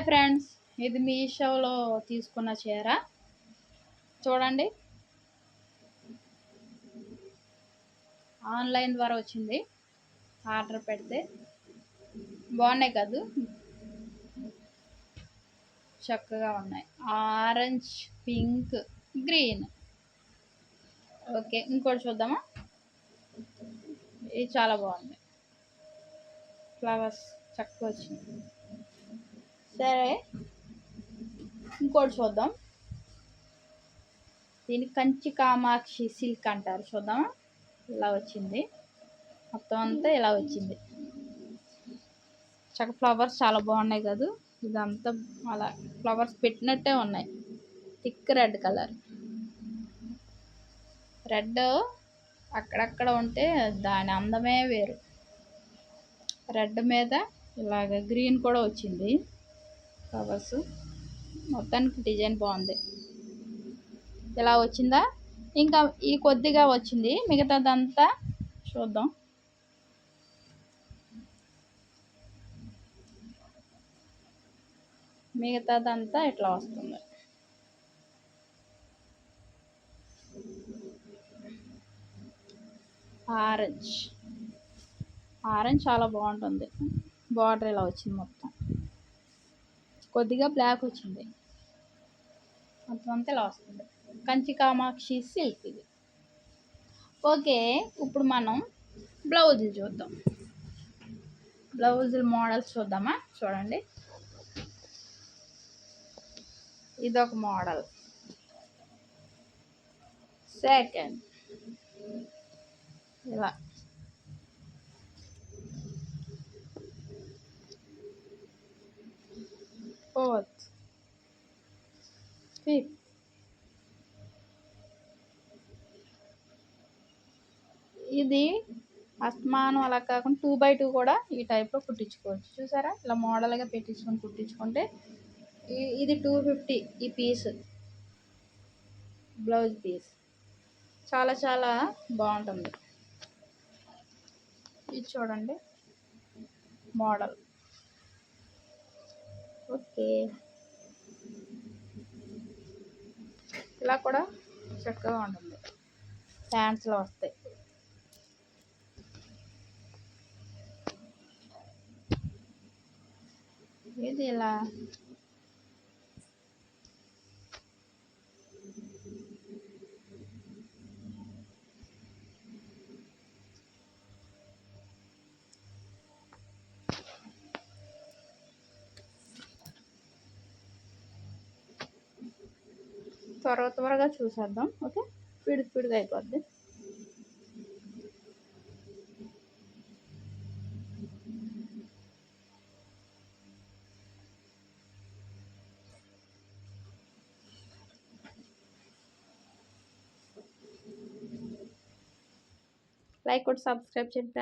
Hi friends ఇది మీ షోలో తీసుకున్న చీర. చూడండి. ఆన్లైన్ ద్వారా వచ్చింది. ఆర్డర్ పెడితే బాగున్నాయి కాదు? చక్కగా ఉన్నాయి. Orange pink green. ఓకే ఇంకోటి చూద్దామా? ఇది చాలా బాగుంది. ఫ్లవర్స్ చక్కగా వచ్చింది సరే. ఇంకోటి చూద్దాం. దీని కంచి కామాక్షి సిల్క్ అంటారు చూద్దామా? ఇలా వచ్చింది. మొత్తం అంతా ఇలా వచ్చింది. చక్క ఫ్లవర్స్ చాలా బాగున్నాయి కదా. ఇదంతా అలా ఫ్లవర్స్ పెట్టినట్టే ఉన్నాయి. Thick red colour. రెడ్ అక్కడక్కడ ఉంటే దాని అందమే వేరు. రెడ్ మీద ఇలాగ గ్రీన్ కూడా వచ్చింది. ఫ్లవర్స్ మొత్తానికి డిజైన్ బాగుంది. ఇలా వచ్చిందా? ఇంకా ఈ కొద్దిగా వచ్చింది. మిగతాదంతా చూద్దాం. మిగతాదంతా ఇట్లా వస్తుంది. ఆరెంజ్. ఆరెంజ్ చాలా బాగుంటుంది. బార్డర్ ఇలా వచ్చింది మొత్తం. కొద్దిగా బ్లాక్ వచ్చింది. మొత్తం అంతా ఇలా వస్తుంది కంచి కామాక్షి సిల్క్ ఇది. ఓకే ఇప్పుడు మనం బ్లౌజులు చూద్దాం. బ్లౌజుల మోడల్స్ చూద్దామా? చూడండి. ఇదొక మోడల్ సెకండ్ ఇలా. ఫోర్త్ ఫిఫ్త్ ఇది అస్తమానం అలా కాకుండా టూ బై టూ కూడా ఈ టైప్లో కుట్టించుకోవచ్చు. చూసారా? ఇలా మోడల్గా పెట్టించుకొని కుట్టించుకుంటే ఇది టూ ఫిఫ్టీ ఈ పీస్ బ్లౌజ్ పీస్ చాలా చాలా బాగుంటుంది. ఇది చూడండి. Model okay. ఇలా కూడా చక్కగా ఉంటుంది. ప్యాంట్స్లో వస్తాయి. ఇది ఇలా? త్వర త్వరగా చూసేద్దాం ఓకే? స్పీడ్ స్పీడ్గా అయిపోద్ది. లైక్ కొట్టి సబ్స్క్రైబ్ చేయండి.